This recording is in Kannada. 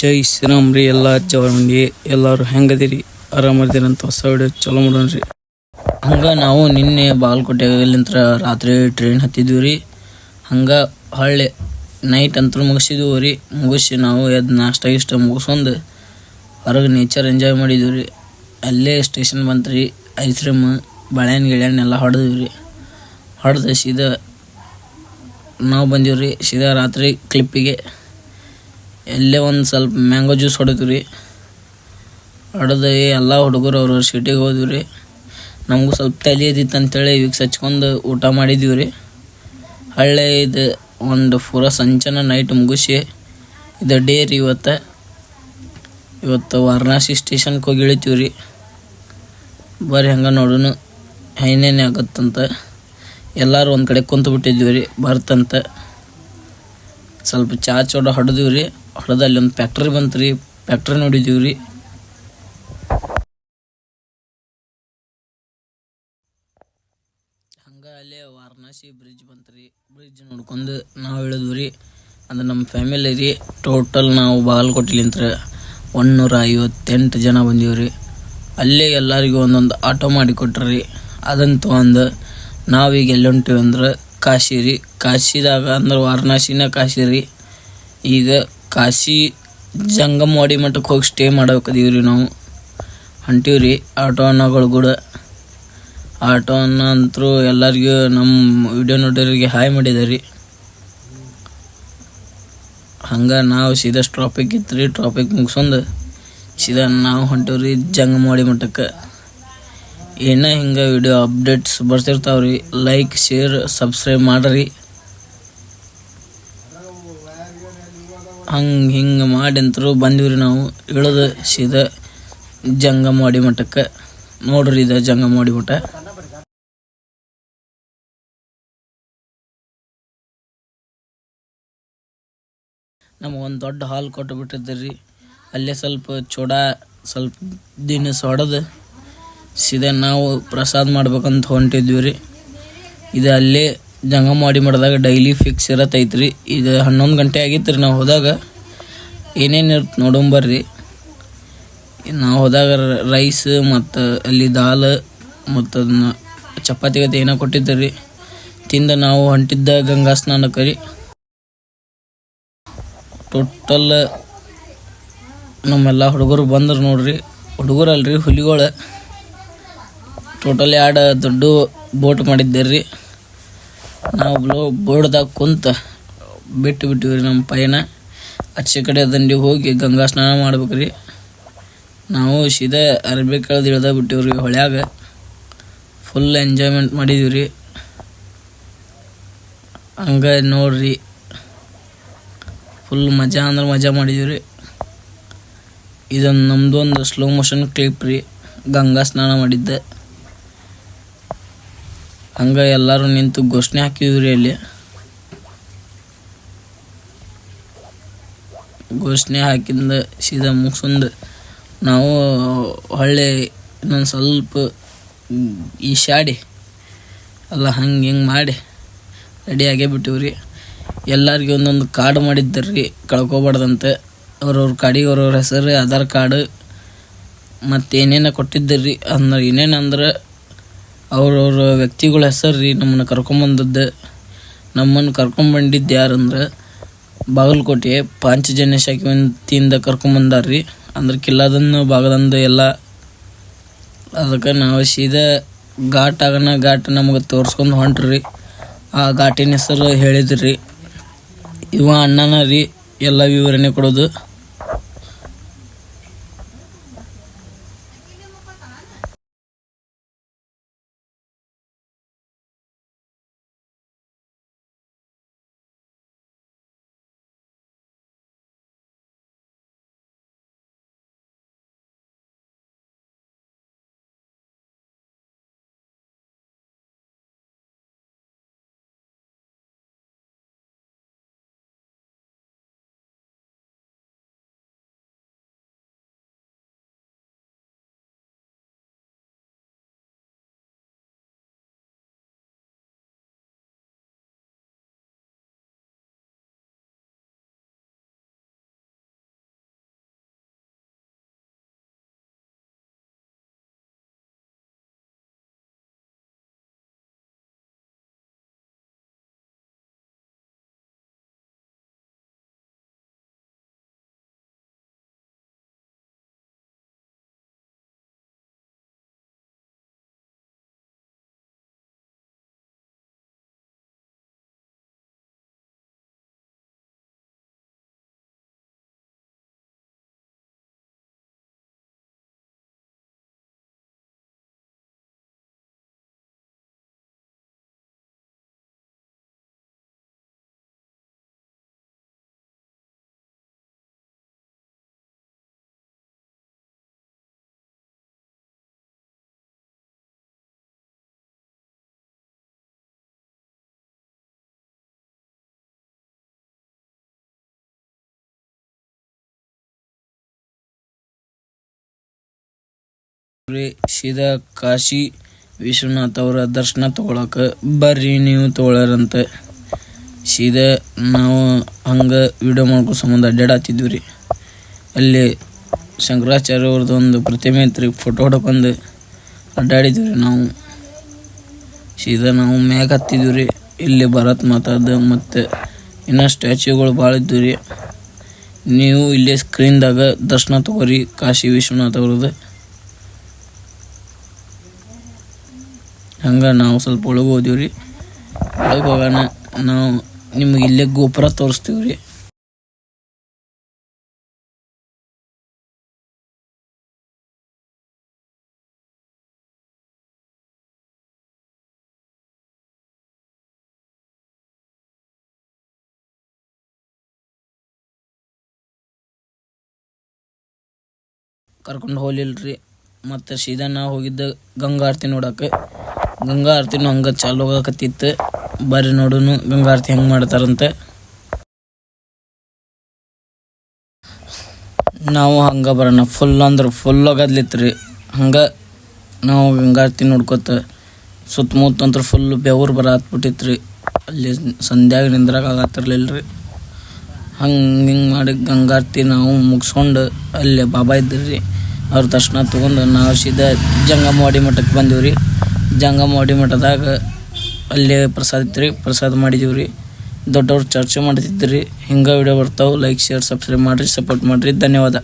ಜೈ ಶ್ರೀರಾಮ್ ರೀ ಎಲ್ಲ ಜವರ ಮಂದಿ ಎಲ್ಲರೂ ಹೆಂಗದಿರಿ? ಆರಾಮದಿರಂತ ಹೊಸ ವಿಡಿಯೋ ಚಲೋ ಮಾಡೋಣ್ರಿ ಹಂಗೆ ನಾವು ನಿನ್ನೆ ಬಾಗಲಕೋಟೆಗಲ್ಲಿಂತ್ರ ರಾತ್ರಿ ಟ್ರೈನ್ ಹತ್ತಿದ್ವಿ ರೀ. ಹಂಗೆ ಹಳ್ಳಿ ನೈಟ್ ಅಂತೂ ಮುಗಿಸಿದ್ವಿ ರೀ. ಮುಗಿಸಿ ನಾವು ಎದ್ದು ನಾಷ್ಟ ಇಷ್ಟ ಮುಗಿಸ್ಕೊಂಡು ಹೊರಗೆ ನೇಚರ್ ಎಂಜಾಯ್ ಮಾಡಿದ್ವಿ ರೀ. ಅಲ್ಲೇ ಸ್ಟೇಷನ್ ಬಂತು ರೀ. ಐಸ್ ಕ್ರೀಮ್ ಬಾಳೆಹಣ್ಣು, ಗಿಳೆಹಣ್ಣು ಎಲ್ಲ ಹೊಡೆದ್ವಿ ರೀ. ಹೊಡೆದು ಸೀದಾ ನಾವು ಬಂದೀವಿ ರೀ ಸೀದಾ ರಾತ್ರಿ ಕ್ಲಿಪ್ಪಿಗೆ ಎಲ್ಲೇ ಒಂದು ಸ್ವಲ್ಪ ಮ್ಯಾಂಗೋ ಜ್ಯೂಸ್ ಹೊಡೆದ್ವಿ ರೀ ಹೊಡೆದು ಎಲ್ಲ ಹುಡುಗರು ಅವ್ರವ್ರ ಸಿಟಿಗೆ ಹೋದ್ವಿ ರೀ. ನಮಗೂ ಸ್ವಲ್ಪ ತಲೆ ಇದ್ದಿತ್ತು ಅಂತೇಳಿ ವಿಕ್ಸ್ ಹಚ್ಕೊಂಡು ಊಟ ಮಾಡಿದ್ವಿ ರೀ. ಹಳ್ಳೆ ಇದು ಒಂದು ಪೂರ ಸಂಚನ ನೈಟ್ ಮುಗಿಸಿ ಇದು ಡೇ ರೀ ಇವತ್ತು. ಇವತ್ತು ವಾರಣಾಸಿ ಸ್ಟೇಷನ್ಗೆ ಹೋಗಿ ಇಳಿತೀವಿ ರೀ. ಬರ್ರಿ ಹಂಗೆ ನೋಡೋಣ ಏನೇನು ಆಗತ್ತಂತ. ಎಲ್ಲರೂ ಒಂದು ಕಡೆ ಕುಂತು ಬಿಟ್ಟಿದ್ವಿ ರೀ, ಬರ್ತಂತ. ಸ್ವಲ್ಪ ಚಾ ಚೋಡ ಹೊಡೆದಿವಿ ಅಲ್ಲಿ ಒಂದು ಫ್ಯಾಕ್ಟ್ರಿ ಬಂತು ರೀ ಫ್ಯಾಕ್ಟ್ರಿ ನೋಡಿದ್ದೀವಿ ರೀ. ಹಂಗೆ ಅಲ್ಲೇ ವಾರಣಾಸಿ ಬ್ರಿಡ್ಜ್ ಬಂತು ರೀ ಬ್ರಿಡ್ಜ್ ನೋಡ್ಕೊಂಡು ನಾವು ಇಳಿದ್ವಿ ರೀ ಅದು ನಮ್ಮ ಫ್ಯಾಮಿಲಿ ರೀ ಟೋಟಲ್ ನಾವು ಬಾಗಲಕೋಟೆಲಿಂತ್ರ ಒನ್ನೂರ ಐವತ್ತೆಂಟು ಜನ ಬಂದೀವಿ ರೀ. ಅಲ್ಲೇ ಎಲ್ಲರಿಗೂ ಒಂದೊಂದು ಆಟೋ ಮಾಡಿ ಕೊಟ್ರು ರೀ. ಅದನ್ನು ತೊಗೊಂಡು ನಾವೀಗ ಎಲ್ಲಿ ಹೊಂಟೀವಿ ಅಂದ್ರೆ ಕಾಶಿ ರೀ. ಕಾಶಿದಾಗ ಅಂದ್ರೆ ವಾರಣಾಸಿನ ಕಾಶಿ ರೀ. ಈಗ ಕಾಶಿ ಜಂಗಮವಾಡಿ ಮಠಕ್ಕೆ ಹೋಗಿ ಸ್ಟೇ ಮಾಡಬೇಕದೀವಿ ರೀ ನಾವು. ಹೊಂಟೀವಿ ರೀ ಆಟೋ ಅನ್ನಗಳು ಕೂಡ. ಆಟೋ ಅನ್ನ ಅಂತರೂ ಎಲ್ಲರಿಗೂ ನಮ್ಮ ವಿಡಿಯೋ ನೋಡೋರಿಗೆ ಹಾಯ್ ಮಾಡಿದ್ದಾರೆ ಹಂಗೆ ನಾವು ಸೀದಾ ಟ್ರಾಫಿಕ್ ಇತ್ತು ರೀ ಟ್ರಾಫಿಕ್ ಮುಗಿಸೊಂದು ಸೀದಾ ನಾವು ಹೊಂಟೀವಿ ರೀ ಜಂಗಮವಾಡಿ ಮಠಕ್ಕೆ ಏನೇ ಹಿಂಗೆ ವಿಡಿಯೋ ಅಪ್ಡೇಟ್ಸ್ ಬರ್ತಿರ್ತಾವ್ರಿ ಲೈಕ್ ಶೇರ್ ಸಬ್ಸ್ಕ್ರೈಬ್ ಮಾಡಿರಿ. ಹಂಗೆ ಹಿಂಗೆ ಮಾಡಿ ಬಂದೀವಿ ರೀ ನಾವು. ಇಳಿದು ಸೀದಾ ಜಂಗಮವಾಡಿ ಮಠಕ್ಕೆ. ನೋಡ್ರಿ ಇದು ಜಂಗಮವಾಡಿ ಮಠ. ನಮಗೊಂದು ದೊಡ್ಡ ಹಾಲ್ ಕೊಟ್ಟು ಬಿಟ್ಟಿದ್ದೀರಿ. ಅಲ್ಲೇ ಸ್ವಲ್ಪ ಚೂಡ, ಸ್ವಲ್ಪ ದಿನ ಹೊಡೆದು ಸೀದಾ ನಾವು ಪ್ರಸಾದ ಮಾಡ್ಬೇಕಂತ ಹೊಂಟಿದ್ವಿ ರೀ ಇದು ಅಲ್ಲೇ ಜಂಗಮವಾಡಿ ಮಾಡಿದಾಗ ಡೈಲಿ ಫಿಕ್ಸ್ ಇರತ್ತೈತ್ರಿ ಇದು ಹನ್ನೊಂದು ಗಂಟೆ ಆಗಿತ್ತು ರೀ ನಾವು ಹೋದಾಗ. ಏನೇನು ಇರುತ್ತೆ ನೋಡೋಂಬರ್ರಿ ನಾವು ಹೋದಾಗ ರೈಸ್ ಮತ್ತು ಅಲ್ಲಿ ದಾಲ್ ಮತ್ತು ಅದನ್ನ ಚಪಾತಿ ಗತಿ ಏನೋ ಕೊಟ್ಟಿದ್ದರು. ತಿಂದು ನಾವು ಹೊಂಟಿದ್ದ ಗಂಗಾ ಸ್ನಾನಕ್ಕೆ ರೀ. ಟೋಟಲ್ ನಮ್ಮೆಲ್ಲ ಹುಡುಗರು ಬಂದ್ರು ನೋಡ್ರಿ. ಹುಡುಗರು ಅಲ್ರಿ ಹುಲಿಗಳು. ಟೋಟಲ್ ಎರಡು ದೊಡ್ಡ ಬೋಟ್ ಮಾಡಿದ್ದೀರಿ ನಾವು ಬ್ಲೋ ಬೋರ್ಡ್ದಾಗ ಕುಂತ ಬಿಟ್ಟು ಬಿಟ್ಟಿವ್ರಿ ನಮ್ಮ ಪಯಣ ಆಚೆ ಕಡೆ ದಂಡಿ ಹೋಗಿ ಗಂಗಾ ಸ್ನಾನ ಮಾಡ್ಬೇಕು ರೀ ನಾವು ಸೀದಾ ಅರ್ಬಿ ಕಳೆದು ಇಳ್ದ ಬಿಟ್ಟಿವ್ರಿ ಹೊಳ್ಯಾಗ. ಫುಲ್ ಎಂಜಾಯ್ಮೆಂಟ್ ಮಾಡಿದೀವಿ ರೀ ಹಂಗೆ ನೋಡ್ರಿ. ಫುಲ್ ಮಜಾ ಅಂದ್ರೆ ಮಜಾ ಮಾಡಿದೀವಿ ರೀ ಇದೊಂದು ನಮ್ಮದೊಂದು ಸ್ಲೋ ಮೋಷನ್ ಕ್ಲಿಪ್ ರೀ. ಗಂಗಾ ಸ್ನಾನ ಮಾಡಿದ್ದೆ. ಹಂಗೆ ಎಲ್ಲರೂ ನಿಂತು ಘೋಷಣೆ ಹಾಕಿದ್ರಿ ಅಲ್ಲಿ? ಘೋಷಣೆ ಹಾಕಿಂದ ಸೀದಾ ಮುಗಿಸ್ಕೊಂಡು ನಾವು ಹೊಳ್ಳೆ ಇನ್ನೊಂದು ಸ್ವಲ್ಪ ಈಶಾಡಿ, ಎಲ್ಲ ಹಂಗೆ ಹಿಂಗೆ ಮಾಡಿ ರೆಡಿ ಆಗೇ ಬಿಟ್ಟಿವ್ರಿ. ಎಲ್ಲರಿಗೆ ಒಂದೊಂದು ಕಾರ್ಡ್ ಮಾಡಿದ್ದಾರೆ ರೀ ಕಳ್ಕೊಬಾರ್ದಂತೆ. ಅವ್ರವ್ರ ಕಾಡಿಗೆ ಅವ್ರವ್ರ ಹೆಸರು, ಆಧಾರ್ ಕಾರ್ಡ್ ಮತ್ತು ಏನೇನು ಕೊಟ್ಟಿದ್ದರು ರೀ ಅಂದ್ರೆ ಏನೇನು ಅಂದ್ರೆ ಅವ್ರವ್ರ ವ್ಯಕ್ತಿಗಳ ಹೆಸರು ರೀ ನಮ್ಮನ್ನು ಕರ್ಕೊಂಬಂದದ್ದು. ನಮ್ಮನ್ನು ಕರ್ಕೊಂಬಂದಿದ್ದು ಯಾರಂದ್ರೆ ಬಾಗಲಕೋಟೆ ಪಾಂಚಜನ್ಯ ಶಾಖೆ ಕರ್ಕೊಂಬಂದಾರ ರೀ ಅಂದ್ರೆ ಕಿಲ್ಲದನ್ನು ಭಾಗದಂದ ಎಲ್ಲ ಅದಕ್ಕೆ ನಾವು ಸೀದಾ ಘಾಟ್ ಆಗನ ಘಾಟ್ ನಮಗೆ ತೋರಿಸ್ಕೊಂಡು ಹೊಂಟ್ರಿ. ಆ ಘಾಟಿನ ಹೆಸರು ಹೇಳಿದ್ರಿ. ಇವ ಅಣ್ಣನ ರೀ, ಎಲ್ಲ ವಿವರಣೆ ಕೊಡೋದು. ಸೀದಾ ಕಾಶಿ ವಿಶ್ವನಾಥ್ ಅವರ ದರ್ಶನ ತಗೊಳಕ ಬರ್ರಿ ನೀವು ತಗೊಳ್ಳಾರಂತ ಸೀದಾ ನಾವು ಹಂಗೆ ವಿಡಿಯೋ ಮಾಡ್ಕೊ ಸಂಬಂಧ ಅಡ್ಡಾಡತ್ತಿದ್ವಿ ರೀ ಅಲ್ಲಿ ಶಂಕರಾಚಾರ್ಯ ಅವ್ರದ್ದು ಒಂದು ಪ್ರತಿಮೆ ಐತ್ರಿ ಫೋಟೋ ಹೊಡ್ಕೊಂಡು ಅಡ್ಡಾಡಿದ್ವಿ ರೀ ನಾವು. ಸೀದಾ ನಾವು ಮ್ಯಾಗ ಹತ್ತಿದ್ವಿ ರೀ ಇಲ್ಲಿ ಭರತ್ ಮಾತಾದ ಮತ್ತು ಇನ್ನೂ ಸ್ಟ್ಯಾಚ್ಯೂಗಳು ಭಾಳ ಇದ್ವು ರೀ ನೀವು ಇಲ್ಲೇ ಸ್ಕ್ರೀನ್ದಾಗ ದರ್ಶನ ತಗೋರಿ ಕಾಶಿ ವಿಶ್ವನಾಥ್ ಅವ್ರದ್ದು ಹಂಗೆ ನಾವು ಸ್ವಲ್ಪ ಒಳಗೆ ಹೋದಿವಿ ರೀ. ಒಳಗೆ ಹೋಗೋಣ, ನಾವು ನಿಮ್ಗೆ ಇಲ್ಲೇ ಗೋಪುರ ತೋರಿಸ್ತೀವಿ ರೀ. ಕರ್ಕೊಂಡು ರೀ ಮತ್ತು ಸೀದಾ ನಾವು ಹೋಗಿದ್ದ ಗಂಗಾ ಆರತಿ ನೋಡಕ್ಕೆ. ಗಂಗಾ ಆರತಿನೂ ಹಂಗೆ ಚಾಲು ಆಗಕತ್ತಿತ್ತು. ಬರ್ರಿ ನೋಡುನು ಗಂಗಾ ಆರತಿ ಹೆಂಗೆ ಮಾಡ್ತಾರಂತ. ನಾವು ಹಂಗೆ ಬರೋಣ ಫುಲ್ ಅಂದ್ರೆ ಫುಲ್ ಆಗದ್ಲಿತ್ರಿ ಹಂಗ ನಾವು ಗಂಗಾ ಆರತಿ ನೋಡ್ಕೊತ ಸುತ್ತಮುತ್ತ ಅಂದ್ರೆ ಫುಲ್ ಬೆವರು ಬರತ್ಬಿಟ್ಟಿತ್ತು ರೀ ಅಲ್ಲಿ ಸಂಧ್ಯಾಗ ನಿಂದ್ರಾಗ ಆಗತ್ತಿರ್ಲಿಲ್ಲ ರೀ ಹಂಗೆ ಹಿಂಗೆ ಮಾಡಿ ಗಂಗಾರತಿ ನಾವು ಮುಗಿಸ್ಕೊಂಡು ಅಲ್ಲಿ ಬಾಬಾ ಇದ್ದೀರಿ ಅವ್ರ ದರ್ಶನ ತೊಗೊಂಡು ನಾವು ಸೀದಾ ಜಂಗಮವಾಡಿ ಮಠಕ್ಕೆ ಬಂದೀವಿ ರೀ ಜಂಗಮವಾಡಿ ಮಠದಾಗ ಅಲ್ಲೇ ಪ್ರಸಾದ ಇತ್ತು ಪ್ರಸಾದ ಮಾಡಿದೀವಿ ರೀ ದೊಡ್ಡವ್ರು ಚರ್ಚೆ ಮಾಡ್ತಿದ್ರಿ ಹಿಂಗೆ ವಿಡಿಯೋ ಬರ್ತಾವೆ. ಲೈಕ್ ಶೇರ್ ಸಬ್ಸ್ಕ್ರೈಬ್ ಮಾಡಿರಿ ಸಪೋರ್ಟ್ ಮಾಡಿರಿ. ಧನ್ಯವಾದ.